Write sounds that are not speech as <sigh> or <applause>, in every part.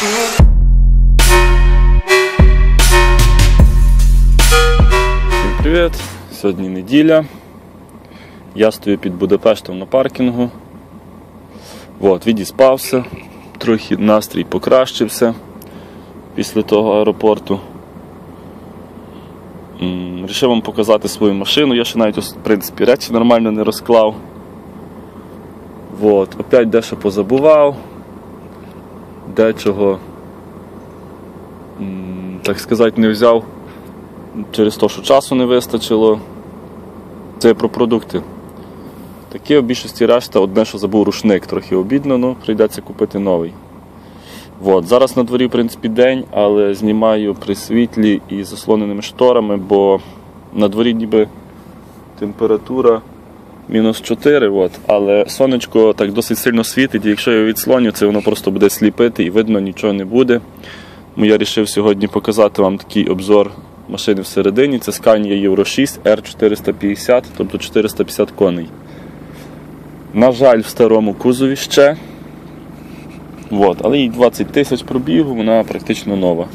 Всім привіт! Сьогодні неділя. Я стою під Будапештом на паркінгу. От, відіспався, трохи настрій покращився після того аеропорту. Рішив вам показати свою машину. Я ще навіть в принципі речі нормально не розклав. От, опять дещо позабував, дечого, так сказати, не взяв через те, що часу не вистачило. Це про продукти. Такі в більшості решта, одне, що забув рушник, трохи обідно, ну прийдеться купити новий. От. Зараз на дворі, в принципі, день, але знімаю при світлі і заслоненими шторами, бо на дворі ніби температура мінус 4, от, але сонечко так досить сильно світить, і якщо я відслоню, це воно просто буде сліпити і видно нічого не буде. Тому я вирішив сьогодні показати вам такий обзор машини всередині. Це Scania Euro 6 R450, тобто 450 коней. На жаль, в старому кузові ще. От, але їй 20 тисяч пробігу, вона практично нова.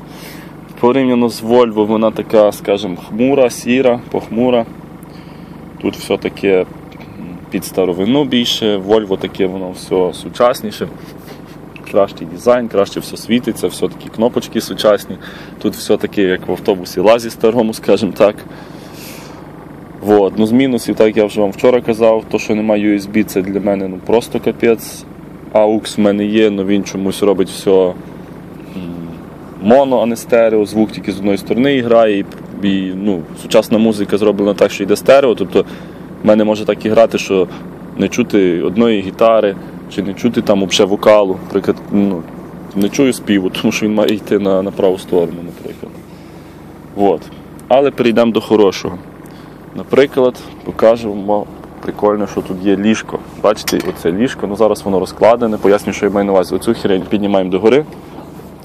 Порівняно з Volvo, вона така, скажімо, хмура, сіра, похмура. Тут все таке під старовину більше, Volvo таке воно все сучасніше. Кращий дизайн, краще все світиться, все такі кнопочки сучасні. Тут все таке, як в автобусі лазі старому, скажімо так. Вот. Ну, з мінусів, так як я вже вам вчора казав, то, що немає USB, це для мене ну, просто капець. AUX в мене є, але він чомусь робить все моно, а не стерео, звук тільки з одної сторони грає, і, і ну, сучасна музика зроблена так, що йде стерео. Тобто в мене може так і грати, що не чути одної гітари, чи не чути там взагалі вокалу. Наприклад, ну, не чую співу, <laughs> тому що він має йти на, на праву сторону, наприклад. От. Але перейдемо до хорошого. Наприклад, покажемо прикольно, що тут є ліжко. Бачите, оце ліжко, ну зараз воно розкладене, поясню, що я маю на увазі. Оцю хірень піднімаємо догори.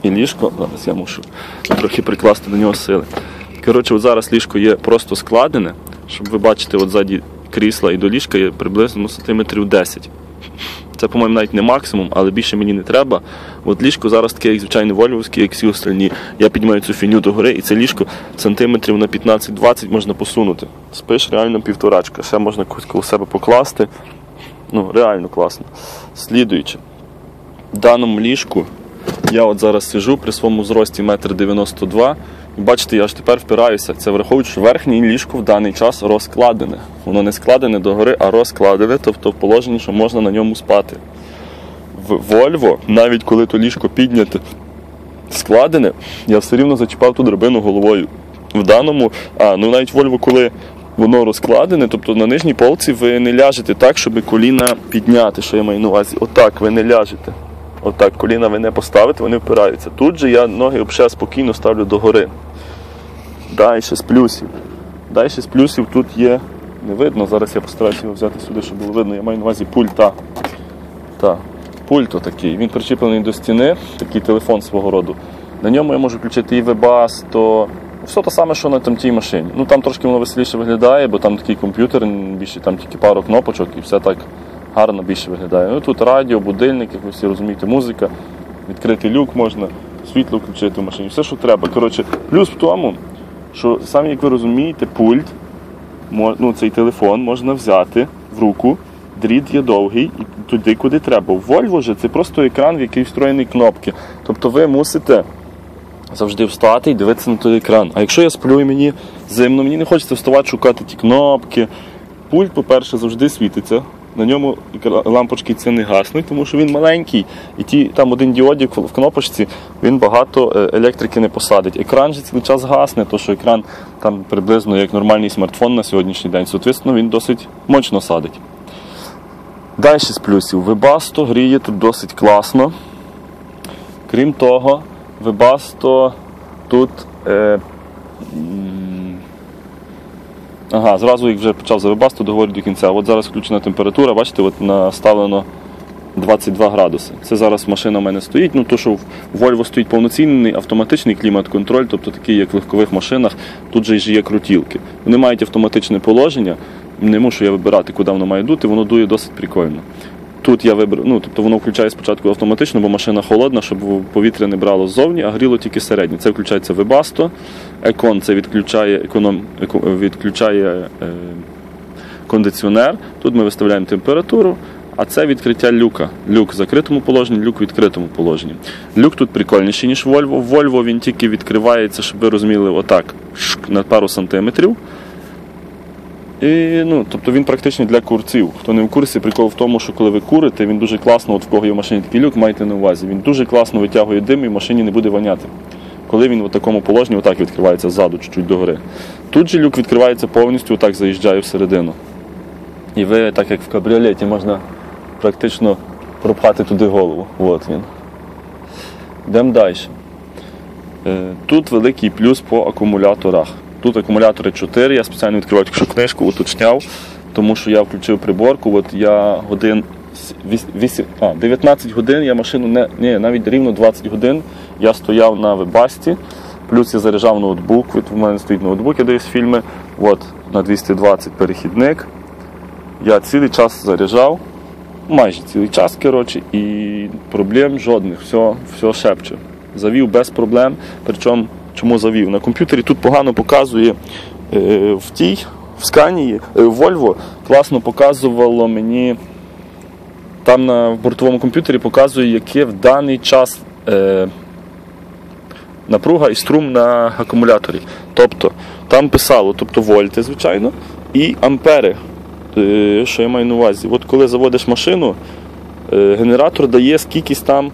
І ліжко, зараз я мушу трохи прикласти до нього сили. Коротше, от зараз ліжко є просто складене, щоб ви бачите, от ззаді крісла і до ліжка є приблизно сантиметрів 10. Це, по-моєму, навіть не максимум, але більше мені не треба. От ліжко зараз таке, як звичайно, вольвовське, як всі остальні. Я піднімаю цю фіню догори, і це ліжко сантиметрів на 15-20 можна посунути. Спиш реально півторачка. Ще можна когось коло себе покласти. Ну, реально класно. Слідуючи, в даному ліжку я от зараз сижу при своєму зрості 1,92 м. Бачите, я ж тепер впираюся. Це враховуючи, що верхнє ліжко в даний час розкладене. Воно не складене догори, а розкладене, тобто в положенні, що можна на ньому спати. В Volvo, навіть коли то ліжко підняте, складене, я все рівно зачіпав ту драбину головою. В даному, а ну навіть Volvo, коли воно розкладене, тобто на нижній полці ви не ляжете так, щоб коліна підняти, що я маю на увазі. Отак ви не ляжете. Отак, коліна ви не поставите, вони впираються. Тут же я ноги взагалі спокійно ставлю догори. Далі з плюсів. Далі з плюсів тут є. Не видно, зараз я постараюся його взяти сюди, щоб було видно. Я маю на увазі пульта. Так, пульт отакий. Він причіплений до стіни, такий телефон свого роду. На ньому я можу включити і вебас, то все те саме, що на там тій машині. Ну там трошки воно веселіше виглядає, бо там такий комп'ютер, більше там тільки пару кнопочок і все так гарно більше виглядає. Ну Тут радіо, будильник, як ви всі розумієте, музика, відкрити люк можна, світло включити в машині, все, що треба. Коротше, плюс в тому, що саме як ви розумієте, пульт, ну, цей телефон можна взяти в руку, дріт є довгий і туди, куди треба. В Volvo же це просто екран, в який встроєні кнопки. Тобто ви мусите завжди встати і дивитися на той екран. А якщо я сплю і мені зимно, мені не хочеться вставати, шукати ті кнопки. Пульт, по-перше, завжди світиться. На ньому лампочки ці не гаснуть, тому що він маленький, і ті, там один діодік в кнопочці, він багато е, електрики не посадить. Екран же цілий час гасне, то що екран там приблизно як нормальний смартфон на сьогоднішній день. Соответственно, він досить мощно садить. Далі з плюсів. Webasto гріє тут досить класно. Крім того, Webasto тут. Е, ага, зразу як вже почав за Webasto, договорю до кінця. От зараз включена температура, бачите, от наставлено 22 градуси. Це зараз машина в мене стоїть. Ну, то, що в Volvo стоїть повноцінний автоматичний клімат-контроль, тобто такий, як в легкових машинах, тут же ж є крутілки. Вони мають автоматичне положення, не мушу я вибирати, куди воно має дути, воно дує досить прикольно. Тут я вибрав, ну тобто воно включає спочатку автоматично, бо машина холодна, щоб повітря не брало ззовні, а гріло тільки середнє. Це включається Webasto. Екон це відключає економ, відключає е, кондиціонер. Тут ми виставляємо температуру, а це відкриття люка. Люк в закритому положенні, люк в відкритому положенні. Люк тут прикольніший, ніж Volvo. В Volvo він тільки відкривається, щоб ви розуміли, отак, на пару сантиметрів. І, ну, тобто він практичний для курців. Хто не в курсі, прикол в тому, що коли ви курите, він дуже класно, от в кого є в машині такий люк, майте на увазі. Він дуже класно витягує дим і в машині не буде воняти. Коли він в такому положенні отак відкривається ззаду, чуть-чуть догори. Тут же люк відкривається повністю, отак заїжджає всередину. І ви, так як в кабріолеті, можна практично пропхати туди голову. От він. Йдемо далі. Е, Тут великий плюс по акумуляторах. Тут акумулятори 4, я спеціально відкривав якщо книжку, уточняв, тому що я включив приборку. От я годин с- віс- вісім- а, 19 годин я машину не ні, навіть рівно 20 годин я стояв на вебасті, плюс я заряджав ноутбук. От в мене стоїть ноутбук, я дивлюсь фільми. От на 220 перехідник. Я цілий час заряджав, майже цілий час, коротше, і проблем жодних, все, все шепче. Завів без проблем. Причому чому завів? На комп'ютері тут погано показує е, в тій, в Сканії, е, Volvo класно показувало мені. Там на бортовому комп'ютері показує, яке в даний час е, напруга і струм на акумуляторі. Тобто там писало, тобто вольти, звичайно, і ампери. Е, Що я маю на увазі? От коли заводиш машину, е, генератор дає скількись там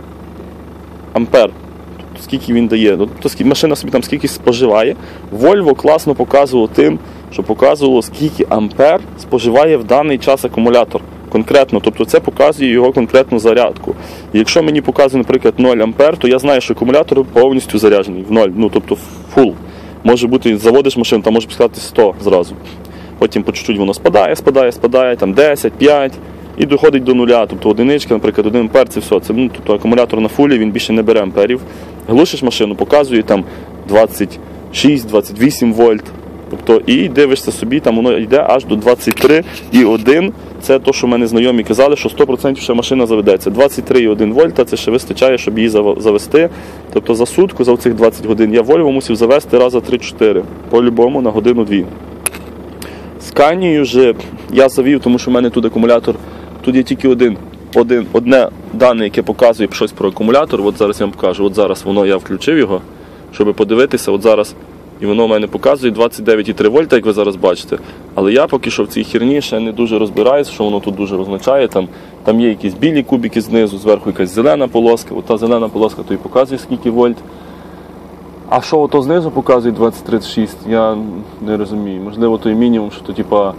ампер. Тобто, скільки він дає. Ну, Тобто машина собі там скільки споживає. Volvo класно показувало тим, що показувало, скільки ампер споживає в даний час акумулятор. Конкретно, тобто це показує його конкретну зарядку. І якщо мені показує, наприклад, 0 ампер, то я знаю, що акумулятор повністю заряджений в 0, ну тобто фул. Може бути, заводиш машину, там може сказати 100 зразу. Потім по чуть-чуть воно спадає, спадає, спадає, там 10, 5 і доходить до нуля. Тобто одиничка, наприклад, один ампер, це все. Це ну, тобто акумулятор на фулі, він більше не бере амперів. Глушиш машину, показує там 26-28 вольт. Тобто, і дивишся собі, там воно йде аж до 23 і 1. Це то, що мене знайомі казали, що 100% ще машина заведеться. 23,1 вольта це ще вистачає, щоб її завести. Тобто за сутку, за цих 20 годин, я Volvo мусив завести раза 3-4. По-любому на годину-дві. Сканію вже я завів, тому що в мене тут акумулятор. Тут є тільки один, один, одне дане, яке показує щось про акумулятор. От зараз я вам покажу. От зараз воно я включив його, щоб подивитися. От зараз і воно в мене показує 29,3 вольта, як ви зараз бачите. Але я поки що в цій херні ще не дуже розбираюся, що воно тут дуже означає. Там, там є якісь білі кубики знизу, зверху якась зелена полоска. От та зелена полоска то і показує скільки вольт. А що ото знизу показує 2036, я не розумію. Можливо, той мінімум, що то типа,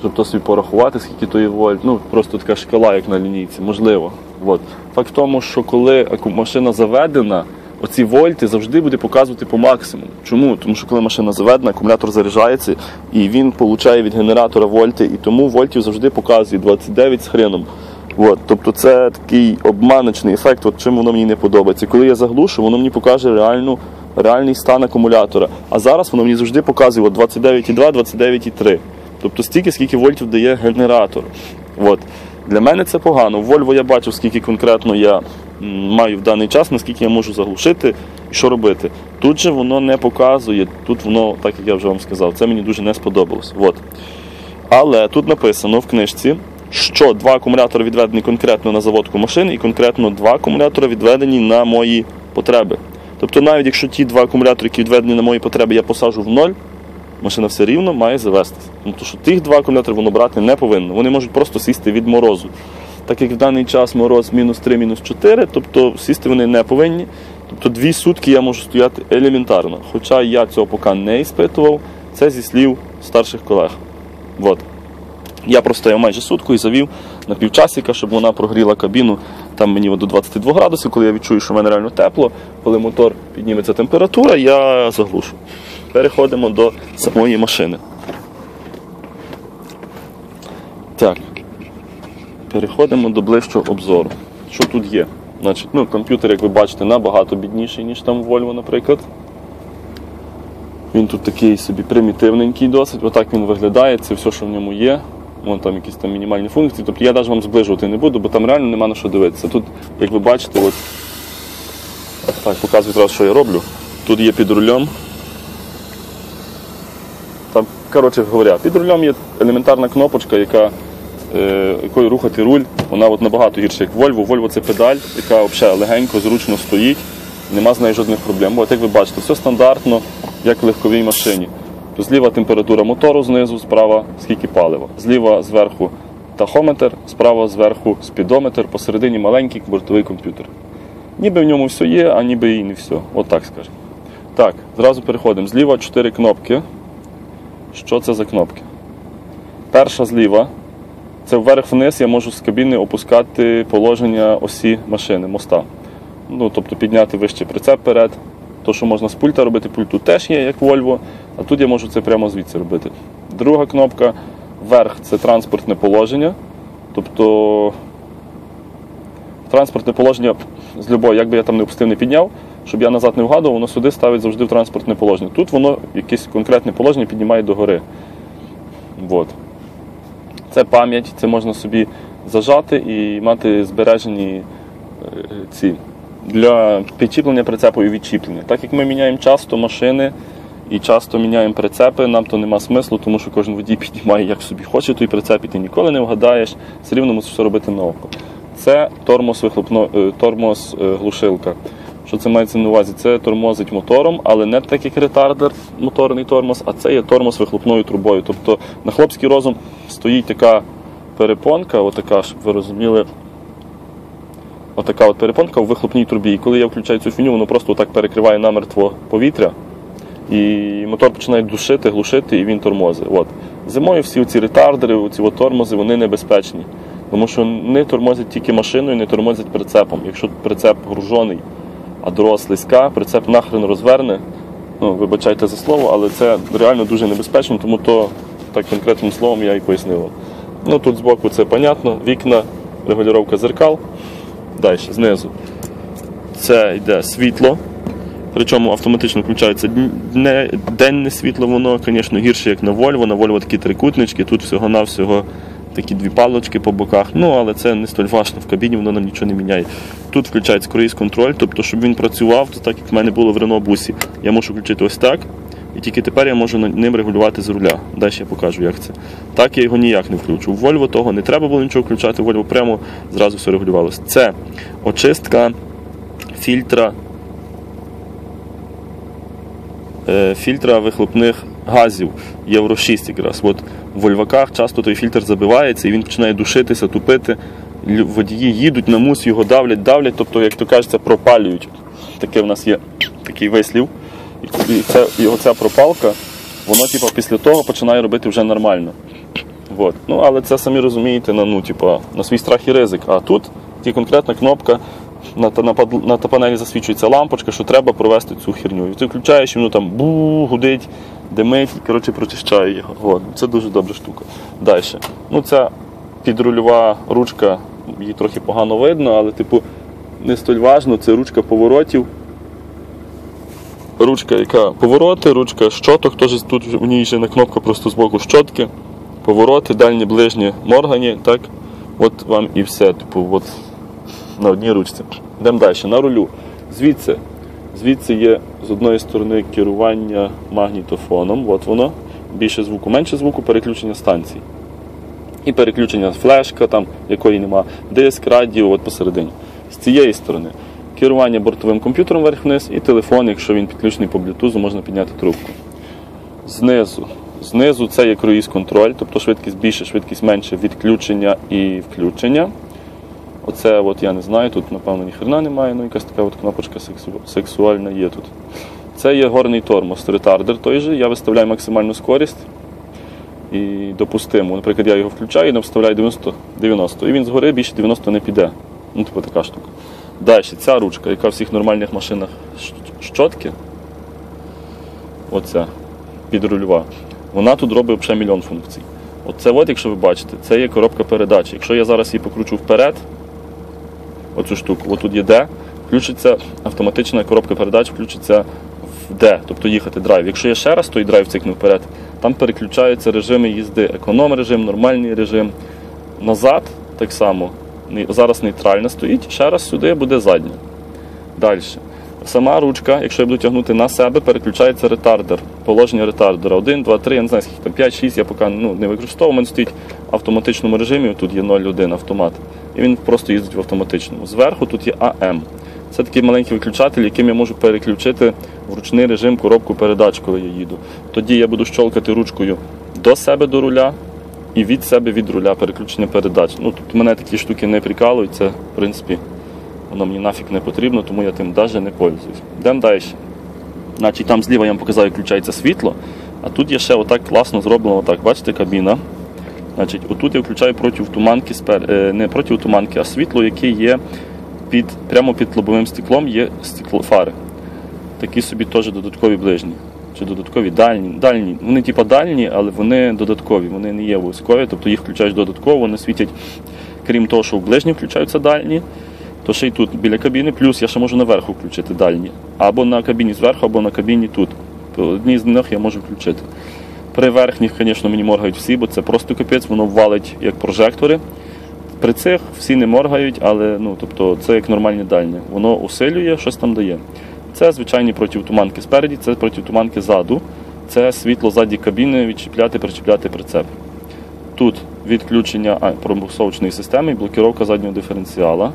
щоб то собі порахувати, скільки то є вольт. Ну, просто така шкала, як на лінійці, можливо. От. Факт в тому, що коли машина заведена, оці вольти завжди буде показувати по максимуму. Чому? Тому що коли машина заведена, акумулятор заряджається і він получає від генератора вольти, і тому вольтів завжди показує 29 з хреном. От, тобто це такий обманочний ефект, от чим воно мені не подобається. Коли я заглушу, воно мені покаже реальну, реальний стан акумулятора. А зараз воно мені завжди показує от 29,2, 29,3. Тобто стільки, скільки вольтів дає генератор. От. Для мене це погано. В Volvo я бачив, скільки конкретно я маю в даний час, наскільки я можу заглушити і що робити. Тут же воно не показує, тут воно, так як я вже вам сказав, це мені дуже не сподобалось. От. Але тут написано в книжці, що два акумулятори відведені конкретно на заводку машини, і конкретно два акумулятори відведені на мої потреби. Тобто, навіть якщо ті два акумулятори, які відведені на мої потреби, я посажу в ноль, машина все рівно має завестися. Ну, тому що тих два акумулятори воно брати не повинно. Вони можуть просто сісти від морозу. Так як в даний час мороз мінус 3, мінус 4, тобто сісти вони не повинні. Тобто дві сутки я можу стояти елементарно. Хоча я цього поки не іспитував, це зі слів старших колег. От. Я простояв майже сутку і завів на півчасика, щоб вона прогріла кабіну. Там мені до 22 градусів, коли я відчую, що в мене реально тепло, коли мотор підніметься температура, я заглушу. Переходимо до самої машини. Так. Переходимо до ближчого обзору. Що тут є? Значить, ну, комп'ютер, як ви бачите, набагато бідніший, ніж там Volvo, наприклад. Він тут такий собі примітивненький досить. Отак він виглядає, це все, що в ньому є. Вон там якісь там мінімальні функції. Тобто я навіть вам зближувати не буду, бо там реально нема на що дивитися. Тут, як ви бачите, от так, показую одразу, що я роблю. Тут є під рулем. Там, коротше говоря, під рулем є елементарна кнопочка, яка, якою рухати руль. Вона от набагато гірша, як Volvo. Volvo це педаль, яка взагалі легенько, зручно стоїть. Нема з нею жодних проблем. От як ви бачите, все стандартно, як в легковій машині. Зліва температура мотору знизу, справа скільки палива. Зліва зверху тахометр, справа зверху спідометр, посередині маленький бортовий комп'ютер. Ніби в ньому все є, а ніби і не все. От так скажемо. Так, зразу переходимо. Зліва 4 кнопки. Що це за кнопки? Перша зліва. Це вверх-вниз я можу з кабіни опускати положення осі машини, моста. Ну, тобто підняти вище прицеп перед. То, що можна з пульта робити, пульт тут теж є, як Volvo, а тут я можу це прямо звідси робити. Друга кнопка вверх це транспортне положення. Тобто транспортне положення з любого, як би я там не опустив, не підняв, щоб я назад не вгадував, воно сюди ставить завжди в транспортне положення. Тут воно якесь конкретне положення піднімає догори. Вот. Це пам'ять, це можна собі зажати і мати збережені е, ці для підчіплення прицепу і відчіплення. Так як ми міняємо часто машини і часто міняємо прицепи, нам то нема смислу, тому що кожен водій <laughs> піднімає як собі хоче той прицеп, і ти ніколи не вгадаєш, все рівно мусиш все робити на око. Це тормоз вихлопно, е, тормоз е, глушилка. Що це мається на увазі? Це тормозить мотором, але не так як ретардер, моторний тормоз, а це є тормоз вихлопною трубою. Тобто на хлопський розум стоїть така перепонка, отака, щоб ви розуміли, отака от перепонка в вихлопній трубі. І коли я включаю цю фіню, воно просто отак перекриває намертво повітря. І мотор починає душити, глушити, і він тормозить. От. Зимою всі ці ретардери, ці тормози, вони небезпечні. Тому що не тормозять тільки машиною, не тормозять прицепом. Якщо прицеп гружений, а дорога слизька, прицеп нахрен розверне. Ну, вибачайте за слово, але це реально дуже небезпечно, тому то так конкретним словом я і пояснив. Ну тут збоку це понятно, вікна, регулювання зеркал. Далі, знизу. Це йде світло. Причому автоматично включається денне світло, воно, звісно, гірше, як на Volvo. На Volvo такі трикутнички, тут всього-навсього такі дві палочки по боках. Ну, але це не столь важно, в кабіні воно нам нічого не міняє. Тут включається круїз контроль, тобто, щоб він працював, то так як в мене було в Renault бусі, я можу включити ось так. І тільки тепер я можу ним регулювати з руля. Далі я покажу, як це. Так я його ніяк не включу. В Volvo того не треба було нічого включати, в Volvo прямо зразу все регулювалося. Це очистка фільтра е, фільтра вихлопних газів Євро 6 якраз. От в вольваках часто той фільтр забивається і він починає душитися, тупити. Водії їдуть на мус, його давлять, давлять, тобто, як то кажеться, пропалюють. Таке в нас є такий вислів. І це, і оця пропалка, воно типу, після того починає робити вже нормально. От. Ну, але це самі розумієте на, ну, типу, на свій страх і ризик. А тут є конкретна кнопка, на, на, на та панелі засвічується лампочка, що треба провести цю херню. І ти включаєш, і воно там бу, гудить, димить і коротше, прочищає його. От. Це дуже добра штука. Далі. Ну, ця підрульова ручка, її трохи погано видно, але типу не столь важно, це ручка поворотів. Ручка, яка повороти, ручка щоток, теж тут у ній ще на кнопка просто з боку щотки, повороти, дальні, ближні, моргані, так. От вам і все. Типу, от на одній ручці. Йдемо далі. На рулю. Звідси. Звідси є з одної сторони керування магнітофоном. От воно. Більше звуку, менше звуку, переключення станцій. І переключення флешка, там, якої нема, диск, радіо, от посередині. З цієї сторони керування бортовим комп'ютером вверх-вниз і телефон, якщо він підключений по Bluetooth, можна підняти трубку. Знизу. Знизу це є круїз контроль, тобто швидкість більше, швидкість менше, відключення і включення. Оце от я не знаю, тут напевно ніхрена немає, ну якась така от кнопочка сексу- сексуальна є тут. Це є горний тормоз, ретардер той же. Я виставляю максимальну скорість і допустимо. Наприклад, я його включаю і вставляю 90, 90. І він згори більше 90 не піде. Ну, типу така штука. Далі, ця ручка, яка в всіх нормальних машинах щотки. Оця підрульова. Вона тут робить взагалі мільйон функцій. Оце, от, якщо ви бачите, це є коробка передач. Якщо я зараз її покручу вперед, оцю штуку, отут є D, включиться автоматична коробка передач, включиться в Д, тобто їхати драйв. Якщо я ще раз той драйв цикну вперед, там переключаються режими їзди. Економ режим, нормальний режим. Назад так само. Зараз нейтральна стоїть, ще раз сюди буде задня. Далі. Сама ручка, якщо я буду тягнути на себе, переключається ретардер. Положення ретардера. 1, 2, 3, я не знаю, скільки там 5, 6, я поки ну, не використовував. Мене стоїть в автоматичному режимі, тут є 0,1 автомат. І він просто їздить в автоматичному. Зверху тут є АМ. Це такий маленький виключатель, яким я можу переключити в ручний режим коробку передач, коли я їду. Тоді я буду щолкати ручкою до себе до руля і від себе від руля переключення передач. Ну, тобто мене такі штуки не прикалують, це, в принципі, воно мені нафіг не потрібно, тому я тим навіть не пользуюсь. Йдемо далі. Значить, там зліва я вам показав, як включається світло, а тут є ще отак класно зроблено, отак, бачите, кабіна. Значить, отут я включаю противтуманки, е, не противтуманки, а світло, яке є під, прямо під лобовим стеклом, є стекло фари. Такі собі теж додаткові ближні. Чи додаткові дальні. дальні. Вони типа дальні, але вони додаткові, вони не є обов'язкові, тобто їх включаєш додатково, вони світять, крім того, що в ближні включаються дальні, то ще й тут біля кабіни, плюс я ще можу наверху включити дальні. Або на кабіні зверху, або на кабіні тут. По Одній з них я можу включити. При верхніх, звісно, мені моргають всі, бо це просто капець, воно валить як прожектори. При цих всі не моргають, але ну, тобто, це як нормальні дальні. Воно усилює, щось там дає. Це звичайні протитуманки спереді, це протитуманки ззаду. Це світло ззаді кабіни, відчіпляти, причіпляти прицеп. Тут відключення а, промбуксовочної системи і блокіровка заднього диференціала.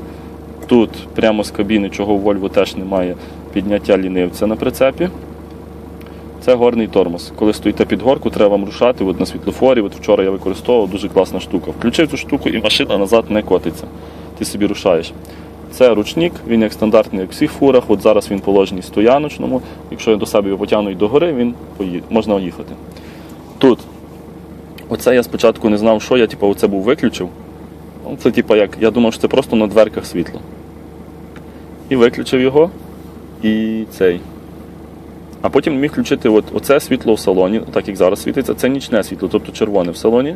Тут прямо з кабіни, чого у Volvo теж немає, підняття лінивця на прицепі. Це горний тормоз. Коли стоїте під горку, треба вам рушати от на світлофорі. От вчора я використовував дуже класна штука. Включив цю штуку і машина назад не котиться. Ти собі рушаєш. Це ручник, він як стандартний, як в всіх фурах. От зараз він положений стояночному. Якщо я до себе його потягну до гори, він поїде. можна їхати. Тут. Оце я спочатку не знав, що я типу, оце був виключив. Ну, Це типу як, я думав, що це просто на дверках світло. І виключив його. І цей. А потім міг включити от, оце світло в салоні, так як зараз світиться, це нічне світло, тобто червоне в салоні.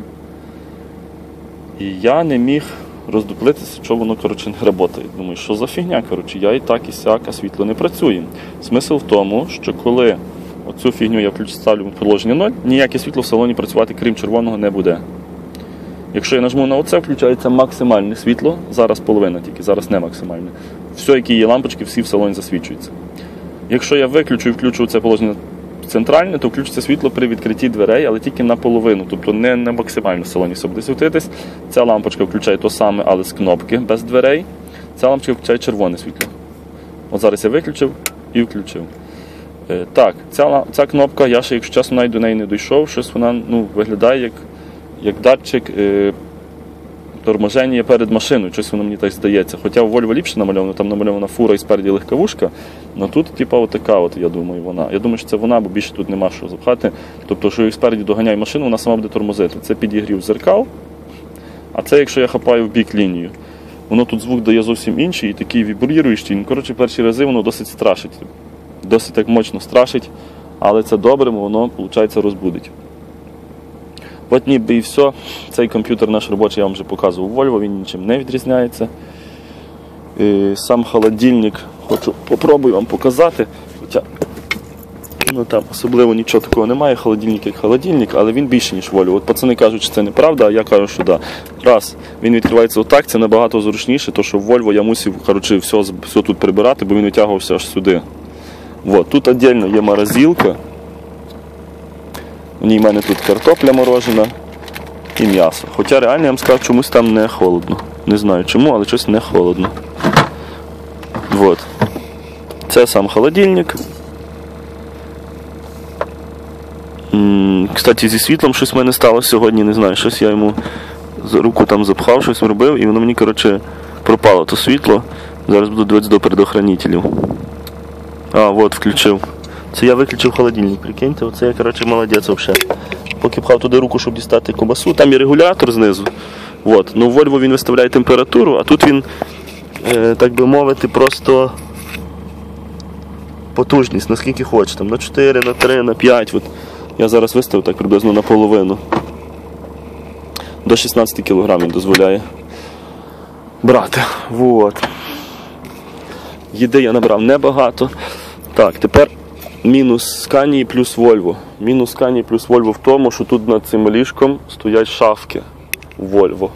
І я не міг роздуплитися, що воно коротше, не працює. Думаю, що за фігня? коротше, Я і так, і сяк, а світло не працює. Смисл в тому, що коли оцю фігню я ставлю в положення 0, ніяке світло в салоні працювати, крім червоного, не буде. Якщо я нажму на оце, включається максимальне світло, зараз половина тільки, зараз не максимальне. Все, які є лампочки, всі в салоні засвічуються. Якщо я виключу і включу це положення центральне, то включиться світло при відкритті дверей, але тільки наполовину, тобто не на максимально в салоні все буде світитись. Ця лампочка включає то саме, але з кнопки без дверей. Ця лампочка включає червоне світло. От зараз я виключив і включив. Е, так, ця, ця кнопка, я ще, якщо чесно, навіть до неї не дійшов, щось вона ну, виглядає як, як датчик. Е, торможення перед машиною, щось воно мені так здається. Хоча в Volvo ліпше намальовано, там намальована фура і спереді легковушка, але тут, типа, отака, от, я думаю, вона. Я думаю, що це вона, бо більше тут нема що запхати. Тобто, що як спереді доганяє машину, вона сама буде тормозити. Це підігрів зеркал, а це якщо я хапаю в бік лінію. Воно тут звук дає зовсім інший і такий вібріруючий. Ну, коротше, перші рази воно досить страшить. Досить так мощно страшить, але це добре, воно, виходить, розбудить. От ніби і все. Цей комп'ютер наш робочий я вам вже показував Volvo, він нічим не відрізняється. І сам холодильник хочу попробую вам показати. Хоча ну, там особливо нічого такого немає, холодильник як холодильник, але він більше, ніж Volvo. От пацани кажуть, що це неправда, а я кажу, що да. Раз, він відкривається отак, це набагато зручніше, то що в Volvo я мусив коротше, все, все тут прибирати, бо він витягувався аж сюди. Вот. Тут віддільно є морозилка. В ній в мене тут картопля морожена і м'ясо. Хоча реально я вам скажу, чомусь там не холодно. Не знаю чому, але щось не холодно. Вот. Це сам холодильник. М, Кстати, зі світлом щось в мене сталося сьогодні, не знаю, щось я йому руку там запхав, щось робив, і воно мені, коротше, пропало то світло. Зараз буду дивитися до предохранителів. А, от включив. Це я виключив холодильник, прикиньте, оце я, коротше, молодець взагалі. Поки пхав туди руку, щоб дістати кобасу, там є регулятор знизу. От. Ну, в Volvo він виставляє температуру, а тут він, е, так би мовити, просто потужність, наскільки хоче. Там, на 4, на 3, на 5. От. Я зараз виставив так приблизно наполовину. До 16 кг він дозволяє брати. Вот. Їди я набрав небагато. Так, тепер мінус Scania плюс Volvo. Мінус Scania плюс Volvo в тому, що тут над цим ліжком стоять шафки Volvo.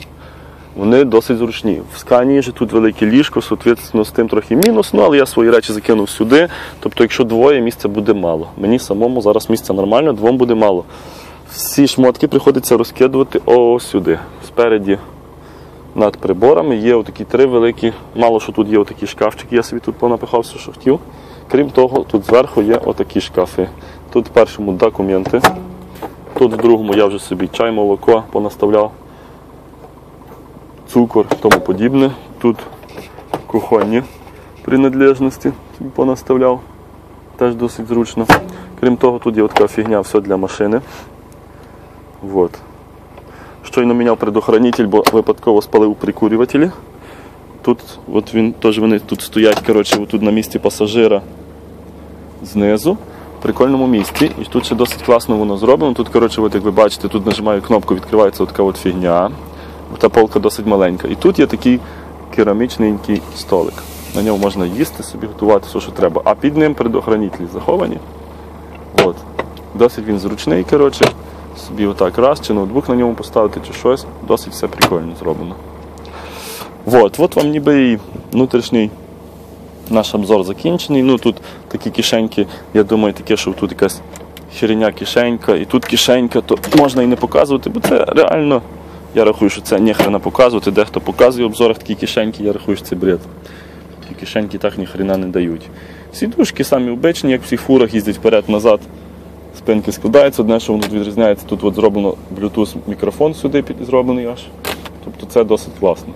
Вони досить зручні. В Сканії ж тут велике ліжко, соответственно, з тим трохи мінус, ну але я свої речі закинув сюди. Тобто, якщо двоє, місця буде мало. Мені самому зараз місця нормально, двом буде мало. Всі шмотки приходиться розкидувати ось сюди. Спереді над приборами є отакі три великі, мало що тут є отакі шкафчики, я собі тут понапихав все, що хотів. Крім того, тут зверху є отакі шкафи. Тут в першому документи, тут в другому я вже собі чай, молоко понаставляв цукор тому подібне. Тут кухонні принадлежності понаставляв. Теж досить зручно. Крім того, тут є така фігня, все для машини. Вот. Щойно міняв предохранитель, бо випадково спалив прикурювателі. Тут от він, теж вони тут стоять коротше, тут на місці пасажира знизу. В прикольному місці. І тут ще досить класно воно зроблено. Тут, коротше, от, як ви бачите, тут нажимаю кнопку, відкривається така от фігня. Та полка досить маленька. І тут є такий керамічненький столик. На ньому можна їсти, собі готувати все, що треба. А під ним предохранителі заховані. От. Досить він зручний, коротше. Собі отак раз, чи ноутбук на ньому поставити, чи щось. Досить все прикольно зроблено. От, от вам ніби і внутрішній наш обзор закінчений. Ну тут такі кишеньки, я думаю, таке, що тут якась херня кишенька, і тут кишенька, то можна і не показувати, бо це реально. Я рахую, що це ніхрена показувати. Дехто показує в обзорах такі кишеньки, я рахую, що це бред. Такі кишеньки так ніхрена не дають. Сідушки самі обичні, як в всіх фурах їздять вперед-назад. Спинки складаються, одне, що воно відрізняється, тут от зроблено Bluetooth мікрофон сюди зроблений аж. Тобто це досить класно.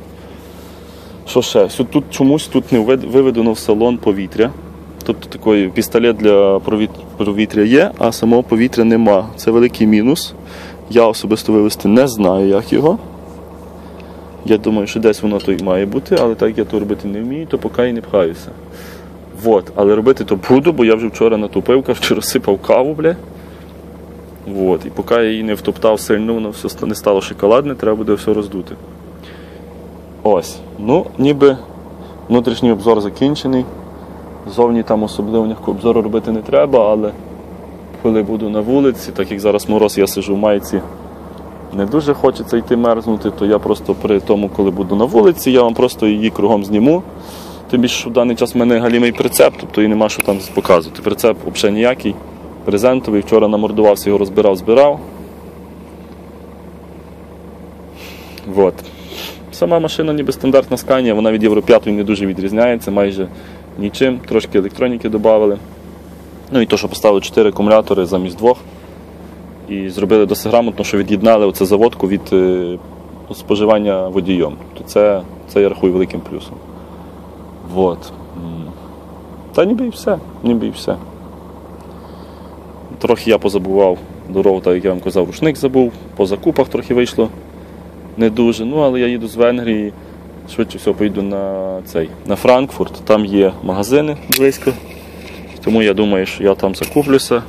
Що ще? Тут чомусь тут не виведено в салон повітря. Тобто такий пістолет для повітря є, а самого повітря нема. Це великий мінус. Я особисто вивести не знаю, як його. Я думаю, що десь воно то і має бути, але так я то робити не вмію, то поки і не пхаюся. Вот. Але робити то буду, бо я вже вчора натупив, коротше, розсипав каву, бля. Вот. І поки я її не втоптав сильно, воно все не стало шоколадне, треба буде все роздути. Ось. Ну, ніби внутрішній обзор закінчений. Зовні там особливо ніякого обзору робити не треба, але коли буду на вулиці, так як зараз мороз, я сижу в майці, не дуже хочеться йти мерзнути, то я просто при тому, коли буду на вулиці, я вам просто її кругом зніму. Тим більше, в даний час в мене галімий прицеп, тобто і нема що там показувати. Прицеп взагалі ніякий, презентовий. Вчора намордувався, його розбирав, збирав. Вот. Сама машина ніби стандартна сканія, вона від Євро 5 не дуже відрізняється, майже нічим. Трошки електроніки додали. Ну і то, що поставили 4 акумулятори замість двох. І зробили досить грамотно, що від'єднали оце заводку від е, споживання водієм. То це, це я рахую великим плюсом. Вот. Та ніби і все. Ніби і все. Трохи я позабував дорогу, так як я вам казав, рушник забув, по закупах трохи вийшло не дуже. Ну, але я їду з Венгрії, швидше всього поїду на цей, на Франкфурт, там є магазини близько. Тому я думаю, що я там закуплюся.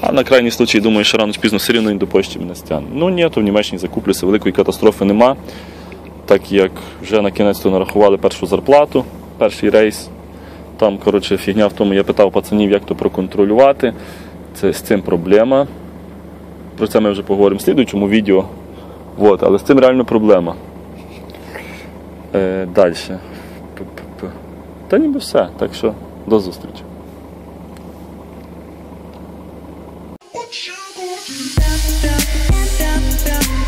А на крайній случай, думаю, що рано чи пізно все рівно до Польщі мене стягне. Ну ні, то в Німеччині закуплюся, великої катастрофи нема. Так як вже на кінець то нарахували першу зарплату, перший рейс. Там, коротше, фігня в тому, я питав пацанів, як то проконтролювати. Це з цим проблема. Про це ми вже поговоримо в слідуючому відео. Вот, але з цим реально проблема. Е, Далі. Та ніби все. Так що до зустрічі. Do?